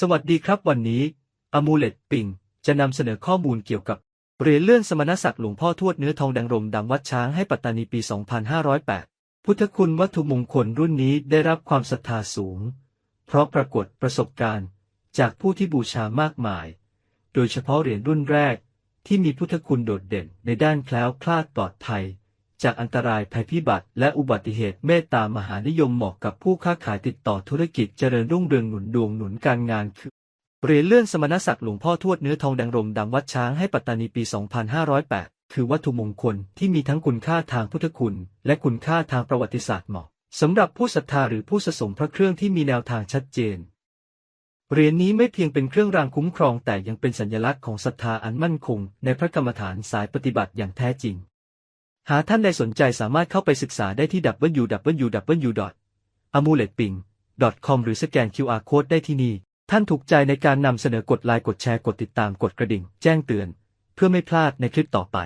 สวัสดีครับวันนี้อมูเลตปิงจะนำเสนอข้อมูลเกี่ยวกับเหรียญเลื่อนสมณศักดิ์หลวงพ่อทวดเนื้อทองแดงรมดำวัดช้างให้ปัตตานีปี 2508 พุทธคุณวัตถุมงคลรุ่นนี้ได้รับความศรัทธาสูง เพราะปรากฏประสบการณ์จากผู้ที่บูชามากมาย โดยเฉพาะเหรียญรุ่นแรกที่มีพุทธคุณโดดเด่นในด้านแคล้วคลาดปลอดภัย จากอันตรายภัยพิบัติและอุบัติเหตุเมตตามหานิยมเหมาะกับผู้ค้าขายติดต่อธุรกิจเจริญรุ่งเรืองหนุนดวงหนุนการงานคือเหรียญเลื่อนสมณศักดิ์หลวงพ่อทวดเนื้อทองแดงรมดำวัดช้างให้ปัตตานีปี 2508 คือวัตถุมงคลที่มีทั้งคุณค่าทางพุทธคุณ และคุณค่าทางประวัติศาสตร์เหมาะสำหรับผู้ศรัทธาหรือผู้สะสมพระเครื่องที่มีแนวทางชัดเจนเหรียญนี้ไม่เพียงเป็นเครื่องรางคุ้มครองแต่ยังเป็นสัญลักษณ์ของศรัทธาอันมั่นคง ในพระกรรมฐานสายปฏิบัติอย่างแท้จริง หากท่านใดสนใจสามารถเข้าไปศึกษาได้ที่ www.amuletping.com หรือสแกน QR Code ได้ที่นี่ ท่านถูกใจในการนำเสนอกดไลค์กดแชร์กดติดตามกดกระดิ่ง แจ้งเตือน เพื่อไม่พลาดในคลิปต่อไป